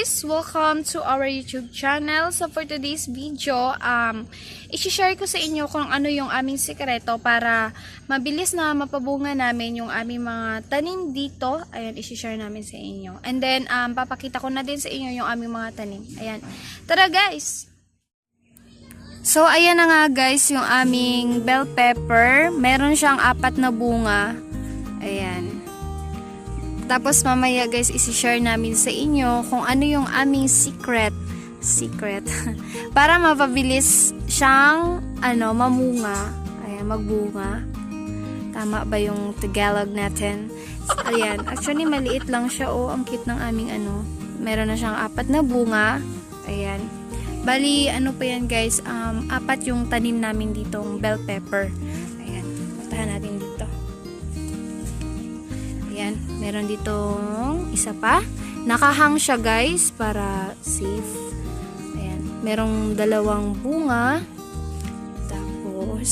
guys! Welcome to our YouTube channel. So for today's video, um, isi-share ko sa inyo kung ano yung aming sikreto para mabilis na mapabunga namin yung aming mga tanim dito. Ayan, isi-share namin sa inyo. And then, um, papakita ko na din sa inyo yung aming mga tanim. Ayan. Tara guys! So, ayan na nga guys, yung aming bell pepper. Meron siyang apat na bunga. Tapos mamaya guys, isi-share namin sa inyo kung ano yung aming secret. Secret. Para mapabilis siyang, ano, mamunga. Ayan, magbunga. Tama ba yung Tagalog natin? Ayan, actually maliit lang siya. Oh, ang cute ng aming ano. Meron na siyang apat na bunga. Ayan. Bali, ano pa yan guys, um, apat yung tanim namin ditong bell pepper. Ayan, puntahan natin meron ditong isa pa. Nakahang siya guys para safe. Ayan, merong dalawang bunga. Tapos,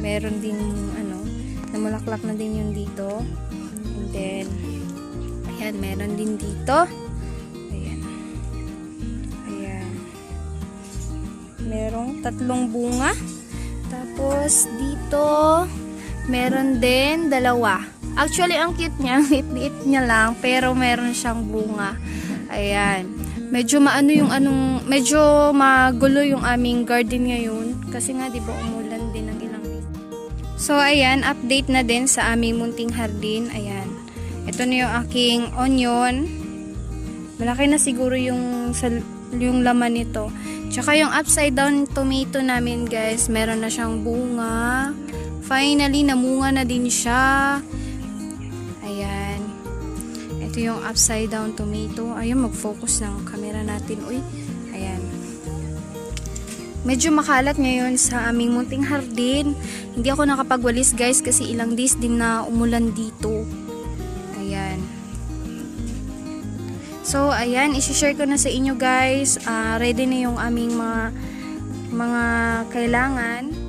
meron din ano, namulaklak na din yung dito. And then, ayan, meron din dito. Ayan. Ayan. Merong tatlong bunga. Tapos, dito, meron din dalawa. Actually, ang cute niya, ang liit-liit niya lang, pero meron siyang bunga. Ayan. Medyo maano yung anong, medyo magulo yung aming garden ngayon. Kasi nga, di ba, umulan din ng ilang week. So, ayan, update na din sa aming munting hardin. Ayan. Ito na yung aking onion. Malaki na siguro yung, yung laman nito. Tsaka yung upside down tomato namin, guys, meron na siyang bunga. Finally, namunga na din siya. Ayan. Ito yung upside down tomato. Ayun, mag-focus ng camera natin. Uy, ayan. Medyo makalat ngayon sa aming munting hardin. Hindi ako nakapagwalis guys kasi ilang days din na umulan dito. Ayan. So, ayan, isi-share ko na sa inyo guys. Ah, ready na yung aming mga mga kailangan.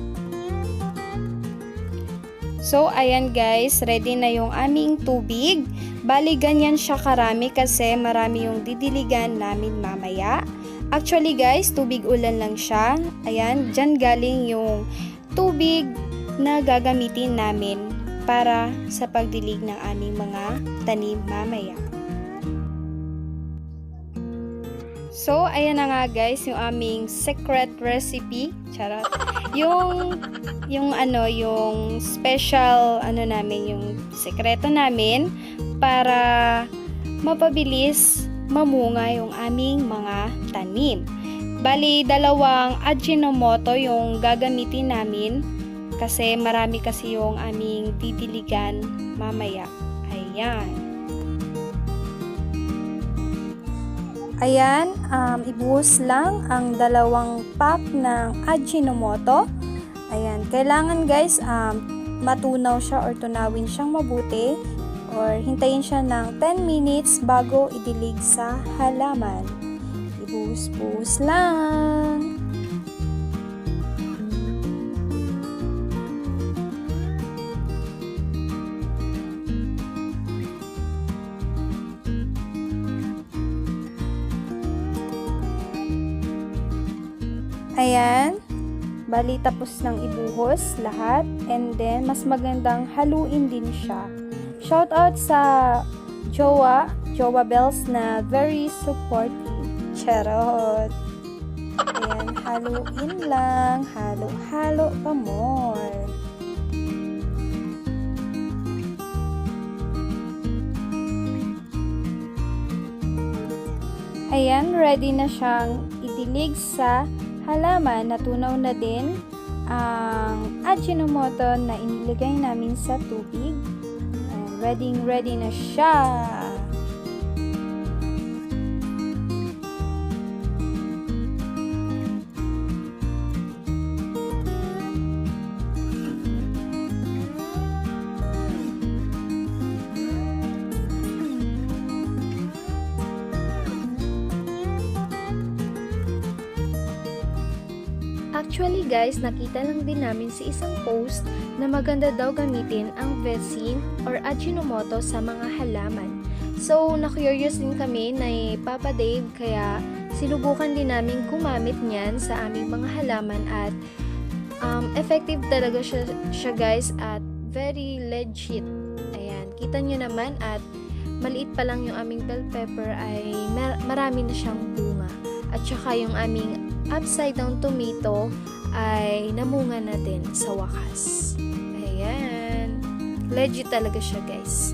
So, ayan guys, ready na yung aming tubig. Bali, ganyan siya karami kasi marami yung didiligan namin mamaya. Actually guys, tubig ulan lang siya. Ayan, dyan galing yung tubig na gagamitin namin para sa pagdilig ng aming mga tanim mamaya. So, ayan na nga guys, yung aming secret recipe. Charot. Yung, yung ano, yung special, ano namin, yung sekreto namin para mapabilis mamunga yung aming mga tanim. Bali, dalawang Ajinomoto yung gagamitin namin kasi marami kasi yung aming didiligan mamaya. Ayan. Ayan, um, ibuhos lang ang dalawang pack ng Ajinomoto. Ayan, kailangan guys, um, matunaw siya or tunawin siyang mabuti or hintayin siya ng 10 minutes bago idilig sa halaman. Ibuhos-buhos lang. Ayan. Bali, tapos ng ibuhos lahat. And then, mas magandang haluin din siya. Shout out sa Jowa, Jowa Bells na very supportive. Charot. Ayan, haluin lang. Halo, halo pa more. Ayan, ready na siyang idilig sa halaman. Natunaw na din ang Ajinomoto na inilagay namin sa tubig. And ready, ready na siya. Actually guys, nakita lang din namin sa isang post na maganda daw gamitin ang Vesin or Ajinomoto sa mga halaman. So, na-curious din kami na Papa Dave kaya sinubukan din namin gumamit niyan sa aming mga halaman at um, effective talaga siya, siya guys at very legit. Ayan, kita nyo naman at maliit pa lang yung aming bell pepper ay mar- marami na siyang bunga. At saka yung aming upside down tomato ay namunga na din sa wakas. Ayan. Legit talaga siya guys.